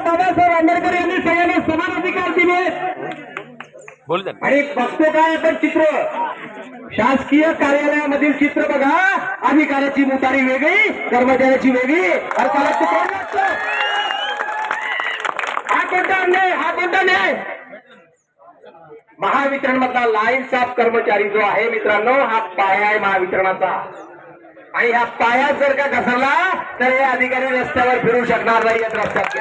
बाबासाहेब आंबेडकर यांनी सगळ्यांना समान अधिकार दिले. आणि बघतो काय आपण चित्र? शासकीय कार्यालयामधील चित्र बघा. अधिकाऱ्याची मुतारी वेगळी कर्मचाऱ्याची वेगळी. अरे त्याला तू कोण लागतो? हा कोणता अन्याय? हा कोणता न्याय महावितरण मधला लाईन साफ कर्मचारी जो आहे मित्रांनो हा पाया आहे महावितरणाचा. आणि हा पाया जर का घसरला तर हे अधिकारी रस्त्यावर फिरू शकणार नाही रस्त्यात.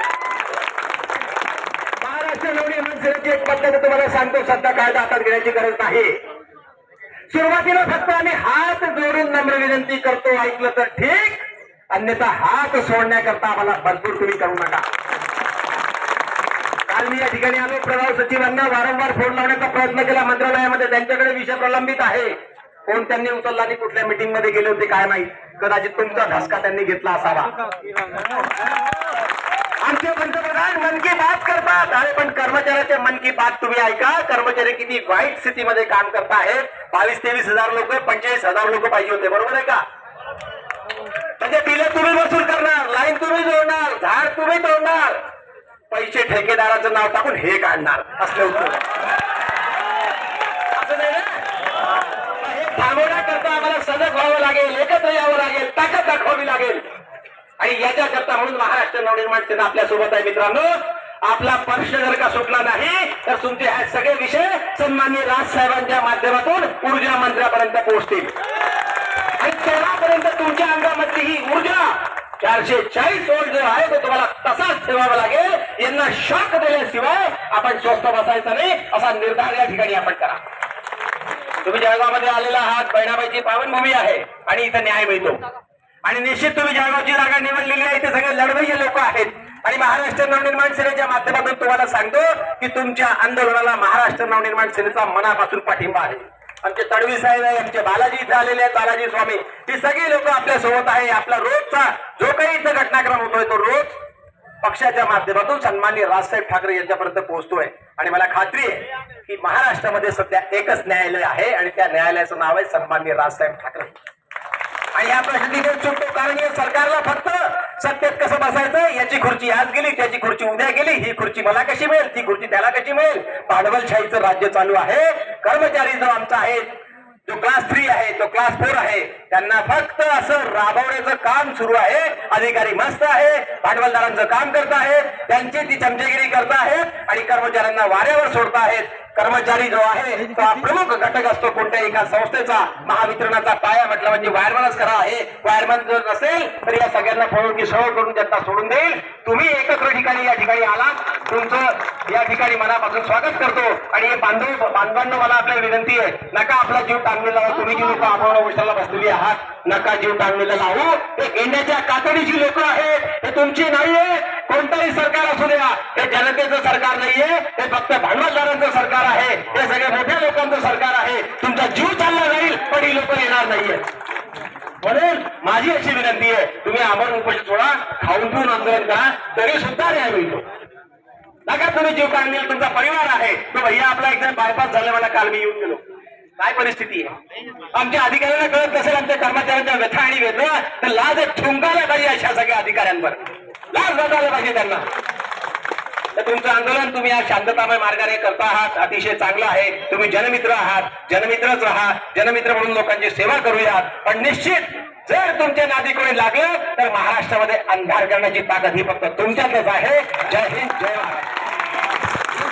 एक पद्धत तुम्हाला सांगतो सध्या कायदा हातात घेण्याची गरज नाही. सुरुवातीला फक्त आम्ही हात जोडून नम्र विनंती करतो ऐकलं तर ठीक अन्यथा हात सोडण्याकरता आम्हाला भरपूर तुम्ही करू नका. काल मी या ठिकाणी आलो प्रभाव सचिवांना वारंवार फोन लावण्याचा प्रयत्न केला मंत्रालयामध्ये त्यांच्याकडे विषय प्रलंबित आहे. फोन त्यांनी उचलला आणि कुठल्या मीटिंगमध्ये गेले होते काय माहीत कदाचित तुमचा धसका त्यांनी घेतला असावा. आमचे पंतप्रधान मन की बात करतात अरे पण कर्मचाऱ्याच्या मन की बात तुम्ही ऐका. कर्मचारी किती वाईट स्थितीमध्ये काम करत आहेत बावीस तेवीस हजार लोक पंचेचाळीस हजार लोक पाहिजे होते. बरोबर आहे का? म्हणजे बिल तुम्ही वसूल करणार लाईन तुम्ही जोडणार झाड तुम्ही तोडणार. पैसे ठेकेदाराचं नाव टाकून हे काढणार. असलं उत्तर. असं नाही ना? हे थांबवण्याकरता आम्हाला सजग व्हावं लागेल एकत्र यावं लागेल ताकद दाखवावी लागेल. आणि याच्याकरता म्हणून महाराष्ट्र नवनिर्माण सेना आपल्यासोबत आहे मित्रांनो. आपला पक्ष जर का सुटला नाही तर तुमचे हे सगळे विषय सन्मान्य राज साहेबांच्या माध्यमातून ऊर्जा मंत्र्यापर्यंत पोहोचतील. आणि तेव्हापर्यंत तुमच्या अंगामधली ही ऊर्जा चारशे चाळीस वोल्ट जो आहे तो तुम्हाला तसाच ठेवावा लागेल. यांना शॉक दिल्याशिवाय आपण स्वस्त बसायचा नाही असा निर्धार या ठिकाणी आपण करा. तुम्ही जळगावमध्ये आलेला आहात बहिणाबाईची पावनभूमी आहे आणि इथं न्याय मिळतो. आणि निश्चित तुम्ही जळगावची जागा निवडलेली आहे इथे सगळे लढवय्ये लोक आहेत आणि महाराष्ट्र नवनिर्माण सेनेच्या माध्यमातून तुम्हाला सांगतो की तुमच्या आंदोलनाला महाराष्ट्र नवनिर्माण सेनेचा मनापासून पाठिंबा आहे. आमचे तडवी साहेब आहे आमचे बालाजी इथे आलेले आहेत बालाजी स्वामी. ही सगळी लोक आपल्यासोबत आहे. आपला रोजचा जो काही इथं घटनाक्रम होतोय तो रोज पक्षाच्या माध्यमातून सन्माननीय राजसाहेब ठाकरे यांच्यापर्यंत पोहोचतोय. आणि मला खात्री आहे की महाराष्ट्रामध्ये सध्या एकच न्यायालय आहे आणि त्या न्यायालयाचं नाव आहे सन्माननीय राजसाहेब ठाकरे. आणि या प्रश्नात चुकतो कारण या सरकारला फक्त सत्तेत कसं बसायचं? याची खुर्ची आज गेली त्याची खुर्ची उद्या गेली ही खुर्ची मला कशी मिळेल? ती खुर्ची त्याला कशी मिळेल? भांडवलशाहीचं राज्य चालू आहे कर्मचारी जो आमचा आहे जो क्लास थ्री आहे तो क्लास फोर आहे त्यांना फक्त असं राबवण्याचं काम सुरू आहे. अधिकारी मस्त आहे भांडवलदारांचं काम करत आहेत त्यांची ती चमचेगिरी करत आहेत आणि कर्मचाऱ्यांना वाऱ्यावर सोडत आहेत. कर्मचारी जो आहे तो हा प्रमुख घटक असतो कोणत्या एका संस्थेचा महावितरणाचा पाया म्हटलं म्हणजे वायरमनच खरा आहे. वायरमन जर नसेल तर या सगळ्यांना फोडून की सरळ करून त्यांना सोडून देईल. तुम्ही एकत्र ठिकाणी या ठिकाणी आलात. तुमचं या ठिकाणी मनापासून स्वागत करतो. आणि हे बांधव बांधवांना मला आपल्या विनंती आहे नका आपला जीव टांगलेला तुम्ही जी लोक आपण उशाला बसलेली आहात नका जीव टांगलेला लावू. हे इंडियाच्या कातडीची लोक आहेत. हे तुमची नाहीये. कोणताही सरकार असू द्या. हे जनतेचं सरकार नाहीये. हे फक्त भांडवलदारांचं सरकार आहे. हे सगळे मोठ्या लोकांचं सरकार आहे. तुमचा जीव चालला जाईल पण ही लोक येणार नाहीये. म्हणून माझी अशी विनंती आहे तुम्ही आमरण उपोषण सोडा खाऊन पिऊन आंदोलन करा तरी सुद्धा न्याय मिळतो. नका तुम्ही जीव काढलेला तुमचा परिवार आहे. तो भैया आपला एकदम बायपास झाला मला काल मी येऊन गेलो. काय परिस्थिती आहे? आमच्या अधिकाऱ्यांना कळत नसेल आमच्या कर्मचाऱ्यांच्या व्यथा आणि वेदना तर लाज ठुंकायला पाहिजे अशा सगळ्या अधिकाऱ्यांवर. लाज बघायला पाहिजे त्यांना. तर तुमचं आंदोलन तुम्ही आज शांततामय मार्गाने करता आहात अतिशय चांगलं आहे. तुम्ही जनमित्र आहात जनमित्रच राहा जनमित्र म्हणून लोकांची सेवा करूयात. पण निश्चित जर तुमच्या नादी कोणी लागलं तर महाराष्ट्रामध्ये अंधार करण्याची ताकद ही फक्त तुमच्यातच आहे. जय हिंद